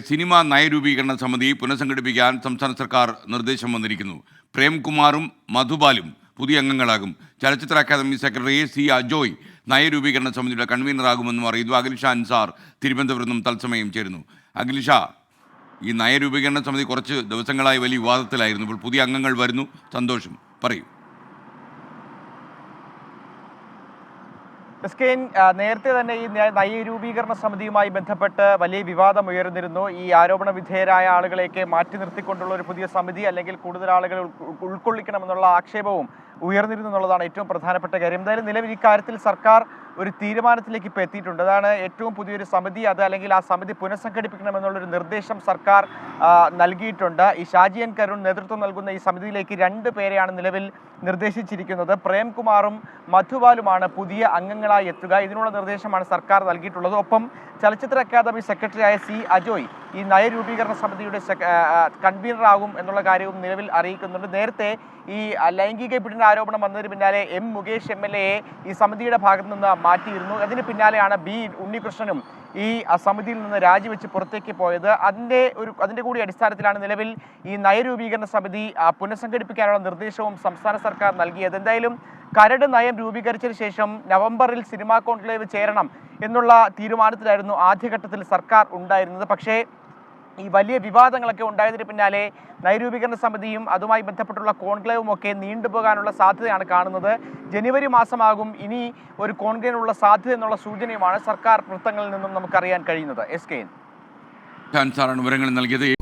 Cinema നയരൂപീകരണ സമിതി പുനഃസംഘടിപ്പിക്കാൻ സംസ്ഥാന സർക്കാർ നിർദ്ദേശം വന്നിരിക്കുന്നു. പ്രേംകുമാറും മധുബാലും പുതിയ അംഗങ്ങളാകും. ചലച്ചിത്ര അക്കാദമി സെക്രട്ടറി സി അജോയ് നയരൂപീകരണ സമിതിയുടെ കൺവീനറാകുമെന്നും അറിയുന്നു അഖിൽഷ അൻസാർ തിരുവനന്തപുരത്ത് നിന്നും തത്സമയം ചേരുന്നു. അഖിൽഷ ഈ നയരൂപീകരണ സമിതി കുറച്ച് ദിവസങ്ങളായി വലിയ വിവാദത്തിലായിരുന്നു. ഇപ്പോൾ പുതിയ അംഗങ്ങൾ വരുന്നു. സന്തോഷം. പറയൂ. എസ്കെയിൻ ആ, നേരത്തെ തന്നെ ഈ നയ- നയരൂപീകരണ സമിതിയുമായി ബന്ധപ്പെട്ട് വലിയ വിവാദം ഉയർന്നിരുന്നു. ഈ ആരോപണ വിധേയരായ ആളുകളെയൊക്കെ മാറ്റി നിർത്തിക്കൊണ്ടുള്ള ഒരു പുതിയ സമിതി അല്ലെങ്കിൽ കൂടുതൽ ആളുകൾ ഉൾ- ഉൾക്കൊള്ളിക്കണമെന്നുള്ള ആക്ഷേപവും ഉയർന്നിരുന്നു എന്നുള്ളതാണ് ഏറ്റവും പ്രധാനപ്പെട്ട കാര്യം. എന്തായാലും നിലവിൽ ഈ കാര്യത്തിൽ സർക്കാർ ഒരു തീരുമാനത്തിലേക്ക് ഇപ്പോൾ എത്തിയിട്ടുണ്ട്. അതാണ് ഏറ്റവും പുതിയൊരു സമിതി അത് അല്ലെങ്കിൽ ആ സമിതി പുനഃസംഘടിപ്പിക്കണമെന്നുള്ളൊരു നിർദ്ദേശം സർക്കാർ നൽകിയിട്ടുണ്ട്. ഈ ഷാജിയൻ കരുൺ നേതൃത്വം നൽകുന്ന ഈ സമിതിയിലേക്ക് രണ്ട് പേരെയാണ് നിലവിൽ നിർദ്ദേശിച്ചിരിക്കുന്നത്. പ്രേംകുമാറും മധുബാലുമാണ് പുതിയ അംഗങ്ങളായി എത്തുക. ഇതിനുള്ള നിർദ്ദേശമാണ് സർക്കാർ നൽകിയിട്ടുള്ളത്. ഒപ്പം ചലച്ചിത്ര അക്കാദമി സെക്രട്ടറിയായ സി അജോയ് ഈ നയരൂപീകരണ സമിതിയുടെ കൺവീനറാകും എന്നുള്ള കാര്യവും നിലവിൽ അറിയിക്കുന്നുണ്ട്. നേരത്തെ ഈ ലൈംഗിക പീഡന ആരോപണം വന്നതിന് പിന്നാലെ എം മുകേഷ് എം എൽ ഈ സമിതിയുടെ ഭാഗത്തു നിന്ന് മാറ്റിയിരുന്നു. അതിന് പിന്നാലെയാണ് ബി ഉണ്ണികൃഷ്ണനും ഈ സമിതിയിൽ നിന്ന് രാജിവെച്ച് പുറത്തേക്ക് പോയത്. അതിന്റെ ഒരു അതിന്റെ കൂടി അടിസ്ഥാനത്തിലാണ് നിലവിൽ ഈ നയരൂപീകരണ സമിതി പുനഃസംഘടിപ്പിക്കാനുള്ള നിർദ്ദേശവും സംസ്ഥാന സർക്കാർ നൽകിയത്. എന്തായാലും കരട് നയം രൂപീകരിച്ചതിന് ശേഷം നവംബറിൽ സിനിമാ കോൺക്ലേവ് ചേരണം എന്നുള്ള തീരുമാനത്തിലായിരുന്നു ആദ്യഘട്ടത്തിൽ സർക്കാർ ഉണ്ടായിരുന്നത്. പക്ഷേ ഈ വലിയ വിവാദങ്ങളൊക്കെ ഉണ്ടായതിന് പിന്നാലെ നൈരൂപീകരണ സമിതിയും അതുമായി ബന്ധപ്പെട്ടുള്ള കോൺക്ലേവും ഒക്കെ നീണ്ടുപോകാനുള്ള സാധ്യതയാണ് കാണുന്നത്. ജനുവരി മാസമാകും ഇനി ഒരു കോൺക്ലേവിനുള്ള സാധ്യത എന്നുള്ള സൂചനയുമാണ് സർക്കാർ വൃത്തങ്ങളിൽ നിന്നും നമുക്കറിയാൻ കഴിയുന്നത്. എസ് കെ അൻസാറാണ് വിവരങ്ങൾ നൽകിയത്.